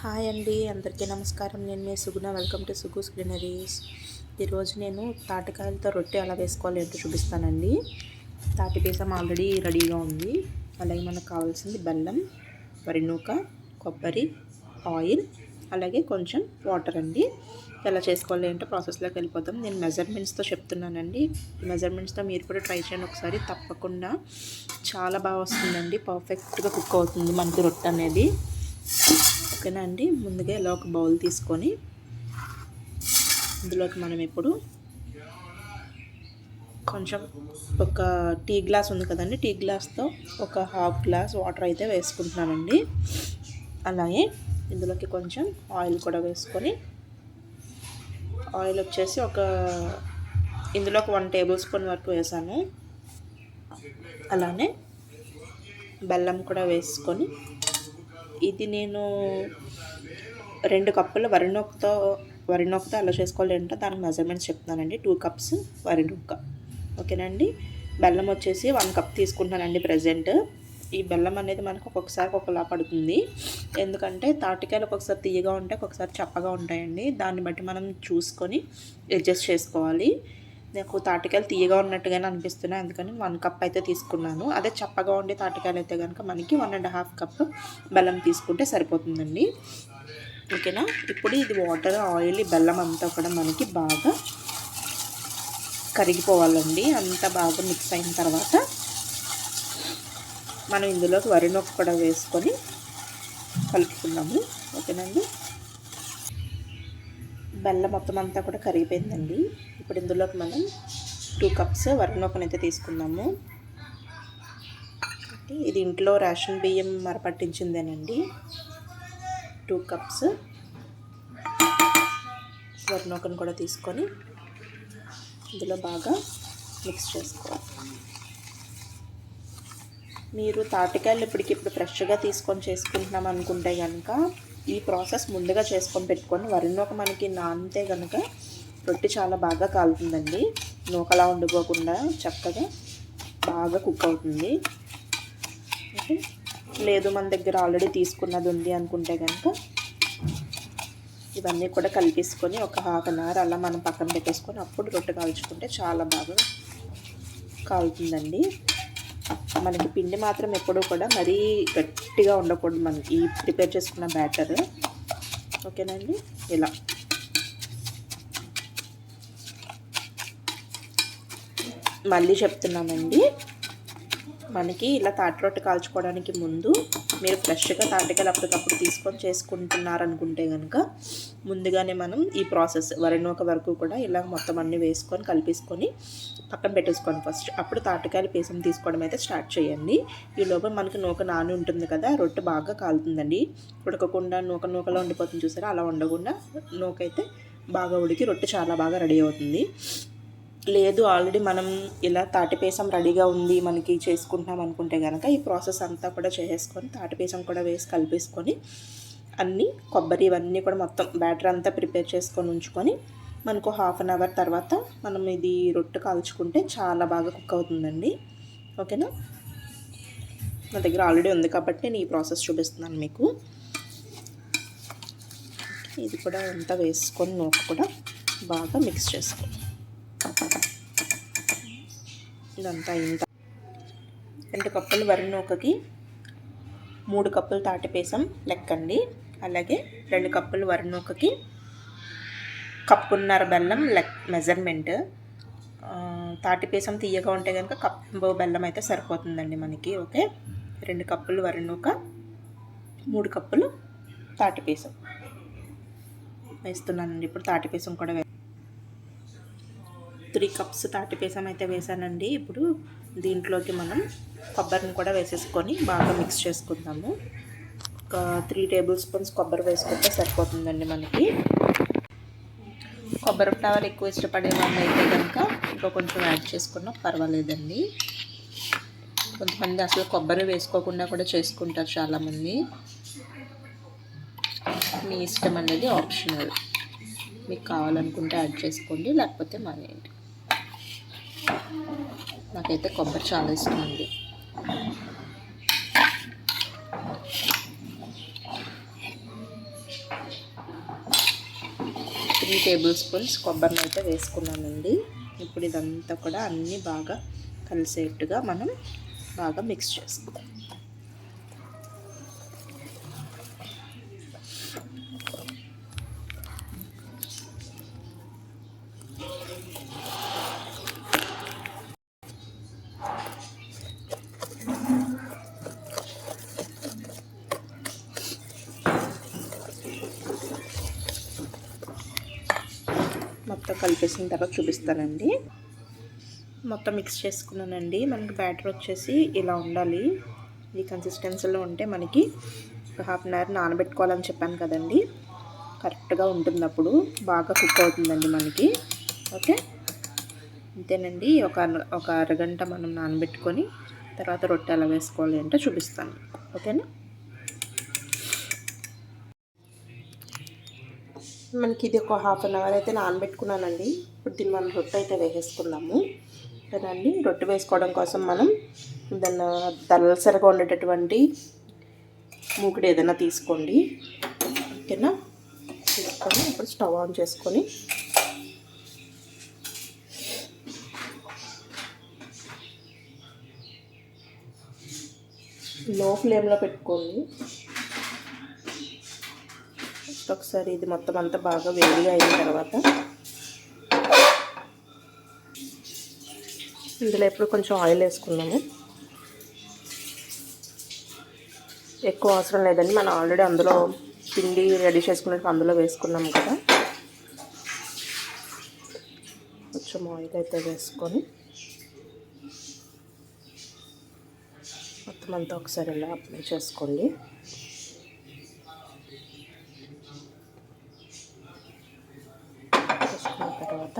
Hi అండి అందరికీ నమస్కారం. నేను మీ సుగుణ. Welcome to సుగు స్క్రీనరీస్. ఈరోజు నేను తాటికాయలతో రొట్టె ఎలా వేసుకోవాలి ఏంటో చూపిస్తానండి. తాటి పీసం ఆల్రెడీ రెడీగా ఉంది. అలాగే మనకు కావాల్సింది? బెల్లం వరి నూక కొబ్బరి ఆయిల్ అలాగే కొంచెం వాటర్ అండి. ఎలా చేసుకోవాలి ఏంటో ప్రాసెస్లోకి వెళ్ళిపోతాం నేను మెజర్మెంట్స్తో చెప్తున్నానండి. మెజర్మెంట్స్తో మీరు కూడా ట్రై చేయండి ఒకసారి. తప్పకుండా చాలా బాగా వస్తుందండి. పర్ఫెక్ట్గా కుక్ అవుతుంది మనకి రొట్టె అనేది. ఓకేనా అండి ముందుగా ఇలా ఒక బౌల్ తీసుకొని ఇందులోకి మనం ఇప్పుడు కొంచెం ఒక టీ గ్లాస్ ఉంది కదండి టీ గ్లాస్తో ఒక హాఫ్ గ్లాస్ వాటర్ అయితే వేసుకుంటున్నానండి అలాగే ఇందులోకి కొంచెం ఆయిల్ కూడా వేసుకొని ఆయిల్ వచ్చేసి ఒక ఇందులో ఒక వన్ టేబుల్ స్పూన్ వరకు వేసాను. అలానే బెల్లం కూడా వేసుకొని ఇది నేను రెండు కప్పులు వరి వరినొక్కతో వరి నూకతో ఎలా చేసుకోవాలి ఏంటో దానికి మెజర్మెంట్స్ చెప్తున్నానండి. టూ కప్స్ వరి ఓకేనండి? బెల్లం వచ్చేసి వన్ కప్ తీసుకుంటున్నానండి ప్రజెంట్ ఈ బెల్లం అనేది మనకు ఒక్కొక్కసారి ఒకలా పడుతుంది. ఎందుకంటే తాటికాయలు ఒక్కొక్కసారి తీయగా ఉంటాయి ఒక్కొక్కసారి చప్పగా ఉంటాయండి. దాన్ని బట్టి మనం చూసుకొని అడ్జస్ట్ చేసుకోవాలి. నాకు తాటికాయలు తీయగా ఉన్నట్టుగానే అనిపిస్తున్నాయి. అందుకని వన్ కప్ అయితే తీసుకున్నాను. అదే చప్పగా ఉండే తాటికాయలు అయితే కనుక మనకి వన్ అండ్ హాఫ్ కప్ బెల్లం తీసుకుంటే సరిపోతుందండి. ఓకేనా? ఇప్పుడు ఇది వాటర్ ఆయిల్ బెల్లం అంతా కూడా మనకి బాగా కరిగిపోవాలండి. అంతా బాగా మిక్స్ అయిన తర్వాత మనం ఇందులోకి వరి నొక్క కూడా వేసుకొని కలుపుకున్నాము ఓకేనండి? బెల్లం మొత్తం అంతా కూడా కరిగిపోయిందండి. ఇప్పుడు ఇందులోకి మనం టూ కప్స్ వరినొకనైతే తీసుకుందాము. ఇది ఇంట్లో రేషన్ బియ్యం మరపట్టించిందేనండి టూ కప్స్ వరినొకను కూడా తీసుకొని ఇందులో బాగా మిక్స్ చేసుకోవాలి. మీరు తాటికాయలు ఇప్పటికిప్పుడు ఫ్రెష్గా తీసుకొని చేసుకుంటున్నాం అనుకుంటే కనుక ఈ ప్రాసెస్ ముందుగా చేసుకొని పెట్టుకొని వరి నూక మనకి నానితే కనుక రొట్టె చాలా బాగా కాలుతుందండి. నూకలా ఉండిపోకుండా చక్కగా బాగా కుక్ అవుతుంది. లేదు మన దగ్గర ఆల్రెడీ తీసుకున్నది ఉంది అనుకుంటే కనుక ఇవన్నీ కూడా కలిపేసుకొని ఒక హాఫ్ అన్ అవర్ అలా మనం పక్కన పెట్టేసుకొని అప్పుడు రొట్టె కాల్చుకుంటే చాలా బాగా కాలుతుందండి. మనకి పిండి మాత్రం ఎప్పుడూ కూడా మరీ గట్టిగా ఉండకూడదు మనకి ఈ ప్రిపేర్ చేసుకున్న బ్యాటర్. ఓకేనండి? ఇలా. మళ్ళీ చెప్తున్నానండి. మనకి ఇలా తాటి రొట్టె కాల్చుకోవడానికి ముందు మీరు ఫ్రెష్గా తాటికాయలు అప్పటికప్పుడు తీసుకొని చేసుకుంటున్నారనుకుంటే కనుక ముందుగానే మనం ఈ ప్రాసెస్ వరినూక వరకు కూడా ఇలా మొత్తం అన్నీ వేసుకొని కలిపేసుకొని పక్కన పెట్టేసుకోండి ఫస్ట్. అప్పుడు తాటికాయలు పేసం తీసుకోవడం అయితే స్టార్ట్ చేయండి. ఈ లోపల మనకి నూక నాని ఉంటుంది కదా రొట్టె బాగా కాలుతుందండి. ఉడకకుండా నూక నూకలో ఉండిపోతుంది చూసారా? అలా ఉండకుండా నూకైతే బాగా ఉడికి రొట్టె చాలా బాగా రెడీ అవుతుంది. లేదు ఆల్రెడీ మనం ఇలా తాటిపేసం రెడీగా ఉంది మనకి చేసుకుంటున్నాం అనుకుంటే కనుక ఈ ప్రాసెస్ అంతా కూడా చేసేసుకొని తాటిపేసం కూడా వేసి కలిపేసుకొని అన్నీ కొబ్బరి ఇవన్నీ కూడా మొత్తం బ్యాటర్ అంతా ప్రిపేర్ చేసుకొని ఉంచుకొని మనకు హాఫ్ అన్ అవర్ తర్వాత మనం ఇది రొట్టె కాల్చుకుంటే చాలా బాగా కుక్ అవుతుందండి. ఓకేనా నా? దగ్గర ఆల్రెడీ ఉంది కాబట్టి నేను ఈ ప్రాసెస్ చూపిస్తున్నాను మీకు. ఇది కూడా అంతా వేసుకొని నూక కూడా బాగా మిక్స్ చేసుకోండి ఇదంతా ఇంత. రెండు కప్పులు వరి నూకకి మూడు కప్పులు తాటిపేసం లెక్కండి. అలాగే రెండు కప్పులు వరి నూకకి కప్పున్నర బెల్లం లెక్ మెజర్మెంట్. తాటిపేసం తీయగా ఉంటే కనుక కప్పు బెల్లం అయితే సరిపోతుందండి మనకి ఓకే? రెండు కప్పులు వరి నూక మూడు కప్పులు తాటిపేసం వేస్తున్నానండి ఇప్పుడు తాటిపేసం కూడా త్రీ కప్స్ తాటిపేసం అయితే వేసానండి. ఇప్పుడు దీంట్లోకి మనం కొబ్బరిని కూడా వేసేసుకొని బాగా మిక్స్ చేసుకుందాము. ఒక త్రీ టేబుల్ స్పూన్స్ కొబ్బరి వేసుకుంటే సరిపోతుందండి మనకి. కొబ్బరి ఫ్లేవర్ ఎక్కువ ఇష్టపడే వాళ్ళు అయితే కనుక ఇంకా కొంచెం యాడ్ చేసుకున్నా పర్వాలేదండి. కొంతమంది అసలు కొబ్బరి వేసుకోకుండా కూడా చేసుకుంటారు చాలామంది. మీ ఇష్టం అనేది ఆప్షనల్. మీకు కావాలనుకుంటే యాడ్ చేసుకోండి లేకపోతే మానేయండి నాకైతే కొబ్బరి చాలా ఇష్టం అండి. త్రీ టేబుల్ స్పూన్స్ కొబ్బరిని అయితే వేసుకున్నానండి. ఇప్పుడు ఇదంతా కూడా అన్నీ బాగా కలిసేట్టుగా మనం బాగా మిక్స్ చేసుకుందాం. తర్వాత చూపిస్తానండి. మొత్తం మిక్స్ చేసుకున్నానండి. మనకి బ్యాటర్ వచ్చేసి ఇలా ఉండాలి. ఈ కన్సిస్టెన్సీలో ఉంటే మనకి ఒక హాఫ్ అన్ అవర్ నానబెట్టుకోవాలని చెప్పాను కదండి. కరెక్ట్గా ఉంటుంది అప్పుడు బాగా కుక్ అవుతుందండి మనకి. ఓకే అంతేనండి. ఒక ఒక అరగంట మనం నానబెట్టుకొని తర్వాత రొట్టె ఎలా వేసుకోవాలి అంటే చూపిస్తాను. ఓకేనా మనకి ఇది ఒక హాఫ్ అన్ అవర్ అయితే నానబెట్టుకున్నానండి. ఇప్పుడు దీన్ని మనం రొట్టె అయితే వేసేసుకుందాము. అండి రొట్టె వేసుకోవడం కోసం మనం దాన్ని దళసరిగా ఉండేటటువంటి మూకుడు ఏదైనా తీసుకోండి. ఓకేనా? తీసుకొని ఇప్పుడు స్టవ్ ఆన్ చేసుకొని లో ఫ్లేమ్లో పెట్టుకోండి. ఒకసారి ఇది మొత్తం అంతా బాగా వేడిగా అయిన తర్వాత ఇందులో ఎప్పుడు కొంచెం ఆయిల్ వేసుకున్నాము ఎక్కువ అవసరం లేదండి. మనం ఆల్రెడీ అందులో పిండి రెడీ చేసుకున్నట్టు అందులో వేసుకున్నాము కదా. కొంచెం ఆయిల్ అయితే వేసుకొని మొత్తం అంతా ఒకసారి ఇలా అప్లై చేసుకోండి చేసుకున్న తర్వాత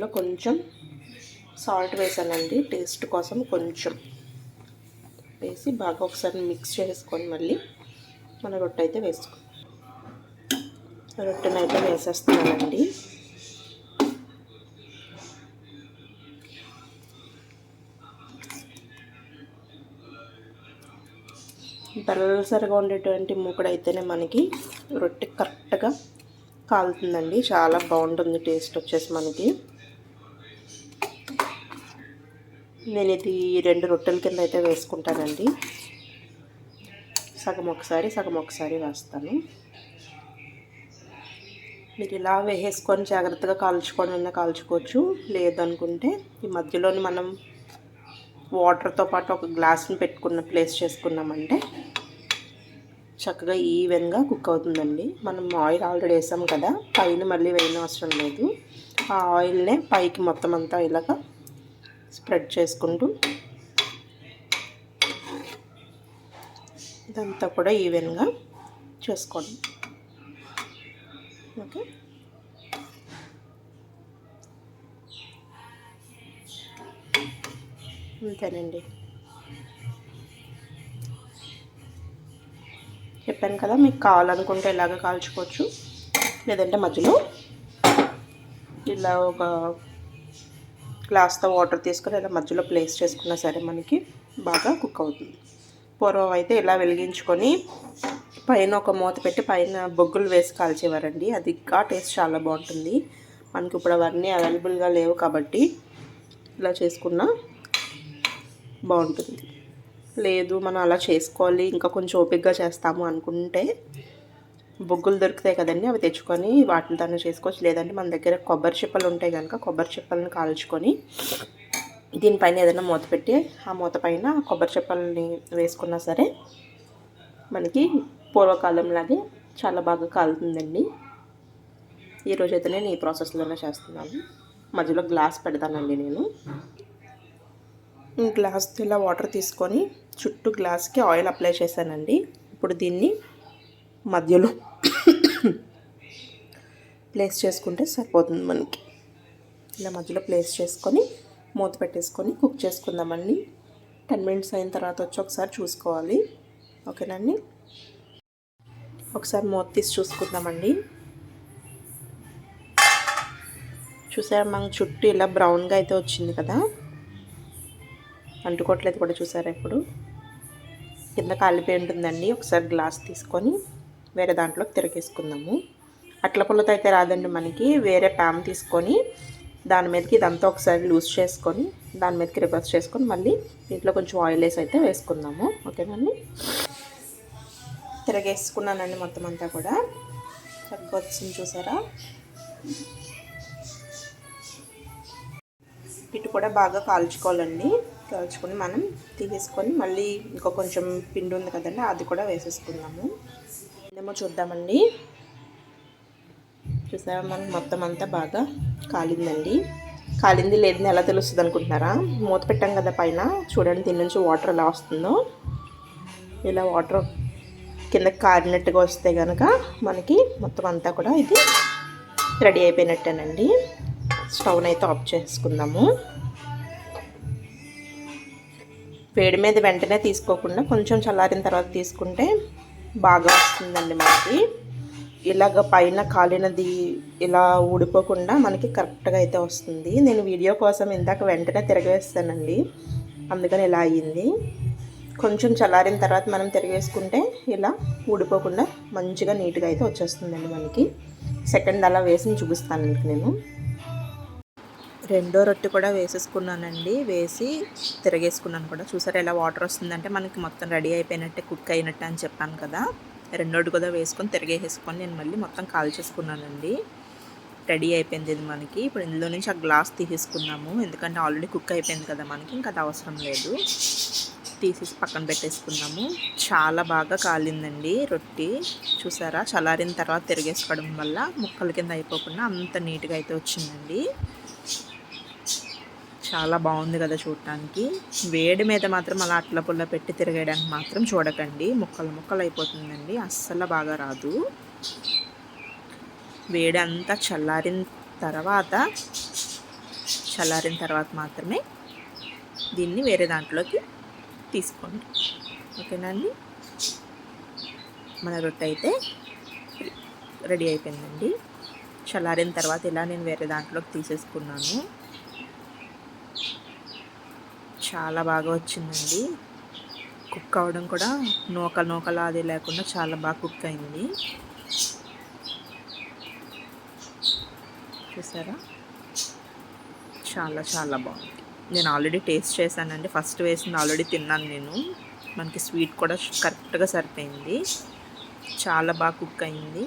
ఇందులో కొంచెం సాల్ట్ వేసానండి. టేస్ట్ కోసం కొంచెం వేసి బాగా ఒకసారి మిక్స్ చేసుకొని మళ్ళీ మన రొట్టె అయితే వేసుకో రొట్టెని అయితే వేసేస్తున్నానండి. దళసరిగా ఉండేటువంటి మూకుడైతేనే మనకి రొట్టె కరెక్ట్గా కాలుతుందండి. చాలా బాగుంటుంది టేస్ట్ వచ్చేసి మనకి. నేను ఇది రెండు రొట్టెల కింద అయితే వేసుకుంటానండి. సగం ఒకసారి సగం ఒకసారి వేస్తాను. మీరు ఇలా వేసేసుకొని జాగ్రత్తగా కాల్చుకొని ఉన్న కాల్చుకోవచ్చు. లేదనుకుంటే ఈ మధ్యలోని మనం వాటర్తో పాటు ఒక గ్లాస్ని పెట్టుకున్న ప్లేస్ చేసుకున్నామంటే చక్కగా ఈవెన్గా కుక్ అవుతుందండి. మనం ఆయిల్ ఆల్రెడీ వేసాం కదా పైన మళ్ళీ వేయని అవసరం లేదు. ఆ ఆయిల్నే పైకి మొత్తం అంతా ఇలాగా స్ప్రెడ్ చేసుకుంటూ ఇదంతా కూడా ఈవెన్గా చేసుకోండి. ఓకే? అంతేనండి. చెప్పాను కదా మీకు కావాలనుకుంటే ఇలాగ కాల్చుకోవచ్చు. లేదంటే మధ్యలో ఇలా ఒక గ్లాస్తో వాటర్ తీసుకొని ఇలా మధ్యలో ప్లేస్ చేసుకున్నా సరే మనకి బాగా కుక్ అవుతుంది. పూర్వం అయితే ఇలా వెలిగించుకొని పైన ఒక మూత పెట్టి పైన బొగ్గులు వేసి కాల్చేవారండి. అది ఆ టేస్ట్ చాలా బాగుంటుంది. మనకి ఇప్పుడు అవన్నీ అవైలబుల్గా లేవు కాబట్టి ఇలా చేసుకున్నా బాగుంటుంది. లేదు మనం అలా చేసుకోవాలి ఇంకా కొంచెం ఓపిక్గా చేస్తాము అనుకుంటే బొగ్గులు దొరుకుతాయి కదండి అవి తెచ్చుకొని వాటితోనే చేసుకోవచ్చు. లేదంటే మన దగ్గర కొబ్బరి చిప్పలు ఉంటాయి కనుక కొబ్బరి చిప్పలను కాల్చుకొని దీనిపైన ఏదైనా మూత పెట్టి ఆ మూత పైన కొబ్బరి చిప్పల్ని వేసుకున్నా సరే మనకి పూర్వకాలంలాగే చాలా బాగా కాలుతుందండి. ఈరోజు అయితే నేను ఈ ప్రాసెస్లోనే చేస్తున్నాను. మధ్యలో గ్లాస్ పెడతానండి నేను. గ్లాస్ ఇలా వాటర్ తీసుకొని చుట్టూ గ్లాస్కి ఆయిల్ అప్లై చేశానండి. ఇప్పుడు దీన్ని మధ్యలో ప్లేస్ చేసుకుంటే సరిపోతుంది మనకి. ఇలా మధ్యలో ప్లేస్ చేసుకొని మూత పెట్టేసుకొని కుక్ చేసుకుందామండి టెన్ మినిట్స్ అయిన తర్వాత వచ్చి ఒకసారి చూసుకోవాలి. ఓకేనండి ఒకసారి మూత తీసి చూసుకుందామండి చూసారా మన చుట్టూ ఇలా బ్రౌన్గా అయితే వచ్చింది కదా? అంటుకోవట్లేదు కూడా చూసారా ఇప్పుడు? కింద కాలిపోయి ఉంటుందండి. ఒకసారి గ్లాస్ తీసుకొని వేరే దాంట్లోకి తిరగేసుకుందాము. అట్ల పుల్లతో అయితే రాదండి మనకి. వేరే ప్యామ్ తీసుకొని దాని మీదకి ఇదంతా ఒకసారి లూజ్ చేసుకొని దాని మీదకి రివర్స్ చేసుకొని మళ్ళీ దీంట్లో కొంచెం ఆయిల్ వేసి అయితే వేసుకుందాము. ఓకేనండి తిరగేసుకున్నానండి మొత్తం అంతా కూడా. చక్కగా వచ్చింది చూసారా? ఇటు కూడా బాగా కాల్చుకోవాలండి. కాల్చుకొని మనం తీసేసుకొని మళ్ళీ ఇంకో కొంచెం పిండి ఉంది కదండి అది కూడా వేసేసుకుందాము. ఏమో చూద్దామండి. చూసారా మనం మొత్తం అంతా బాగా కాలిందండి. కాలింది లేదని ఎలా తెలుస్తుంది అనుకుంటున్నారా? మూత పెట్టాం కదా పైన. చూడండి దీని నుంచి వాటర్ ఎలా వస్తుందో. ఇలా వాటర్ కిందకి కారినట్టుగా వస్తే కనుక మనకి మొత్తం అంతా కూడా ఇది రెడీ అయిపోయినట్టేనండి. స్టవ్ని అయితే ఆఫ్ చేసుకుందాము. వేడి మీద వెంటనే తీసుకోకుండా కొంచెం చల్లారిన తర్వాత తీసుకుంటే బాగా వస్తుందండి మనకి. ఇలాగ పైన కాలినది ఇలా ఊడిపోకుండా మనకి కరెక్ట్గా అయితే వస్తుంది. నేను వీడియో కోసం ఇందాక వెంటనే తిరగవేస్తానండి. అందుకని ఇలా అయ్యింది. కొంచెం చల్లారిన తర్వాత మనం తిరగేసుకుంటే ఇలా ఊడిపోకుండా మంచిగా నీట్గా అయితే వచ్చేస్తుందండి మనకి. సెకండ్ అలా వేసి చూపిస్తాను మీకు నేను. రెండో రొట్టె కూడా వేసేసుకున్నానండి. వేసి తిరగేసుకున్నాను కూడా. చూసారా ఎలా వాటర్ వస్తుందంటే మనకి మొత్తం రెడీ అయిపోయినట్టే కుక్ అయినట్టు అని చెప్పాను కదా. రెండోటి కూడా వేసుకొని తిరగేసేసుకొని నేను మళ్ళీ మొత్తం కాల్చేసుకున్నానండి రెడీ అయిపోయింది ఇది మనకి. ఇప్పుడు ఇందులో నుంచి ఆ గ్లాస్ తీసేసుకున్నాము. ఎందుకంటే ఆల్రెడీ కుక్ అయిపోయింది కదా మనకి ఇంకా అది అవసరం లేదు. తీసేసి పక్కన పెట్టేసుకున్నాము. చాలా బాగా కాలిందండి రొట్టి. చూసారా? చల్లారిన తర్వాత తిరిగేసుకోవడం వల్ల ముక్కల కింద అయిపోకుండా అంత నీట్గా అయితే వచ్చిందండి. చాలా బాగుంది కదా చూడటానికి వేడి మీద మాత్రం అలా అట్ల పుల్ల పెట్టి తిరగడానికి మాత్రం చూడకండి. ముక్కలు ముక్కలు అయిపోతుందండి. అస్సలు బాగా రాదు. వేడి అంతా చల్లారిన తర్వాత చల్లారిన తర్వాత మాత్రమే దీన్ని వేరే దాంట్లోకి తీసుకోండి. ఓకేనండి మన రొట్టె అయితే రెడీ అయిపోయిందండి. చల్లారిన తర్వాత ఇలా నేను వేరే దాంట్లోకి తీసేసుకున్నాను. చాలా బాగా వచ్చిందండి. కుక్ అవ్వడం కూడా నూక నూకలు అది లేకుండా చాలా బాగా కుక్ అయింది. చూసారా? చాలా చాలా బాగుంది. నేను ఆల్రెడీ టేస్ట్ చేశానండి. ఫస్ట్ వేసింది ఆల్రెడీ తిన్నాను నేను. మనకి స్వీట్ కూడా కరెక్ట్గా సరిపోయింది. చాలా బాగా కుక్ అయింది.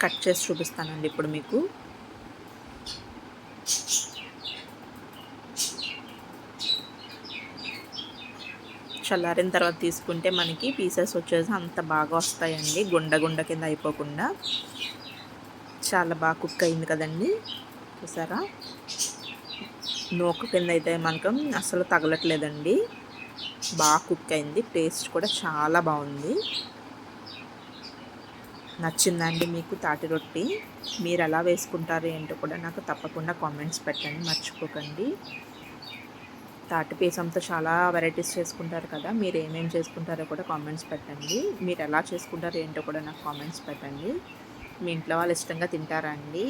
కట్ చేసి చూపిస్తానండి ఇప్పుడు మీకు. చల్లారిన తర్వాత తీసుకుంటే మనకి పీసెస్ వచ్చేసి అంత బాగా వస్తాయండి. గుండ గుండ కింద అయిపోకుండా. చాలా బాగా కుక్ అయింది కదండి. చూసారా? నూక కింద అయితే మనకు అసలు తగలట్లేదండి. బాగా కుక్ అయింది. టేస్ట్ కూడా చాలా బాగుంది. నచ్చిందండి మీకు తాటి రొట్టి? మీరు ఎలా వేసుకుంటారు ఏంటో కూడా నాకు తప్పకుండా కామెంట్స్ పెట్టండి. మర్చిపోకండి. తాటి పేసంతో చాలా వెరైటీస్ చేసుకుంటారు కదా మీరు ఏమేమి చేసుకుంటారో కూడా కామెంట్స్ పెట్టండి. మీరు ఎలా చేసుకుంటారు ఏంటో కూడా నాకు కామెంట్స్ పెట్టండి. మీ ఇంట్లో వాళ్ళు ఇష్టంగా తింటారా అండి?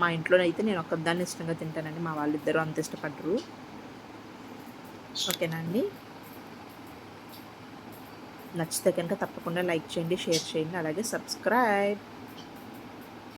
మా ఇంట్లో అయితే నేను ఒక్కదాన్ని ఇష్టంగా తింటానండి. మా వాళ్ళిద్దరూ అంత ఇష్టపడరు. ఓకేనా అండి? నచ్చితే కనుక తప్పకుండా లైక్ చేయండి షేర్ చేయండి అలాగే సబ్స్క్రైబ్.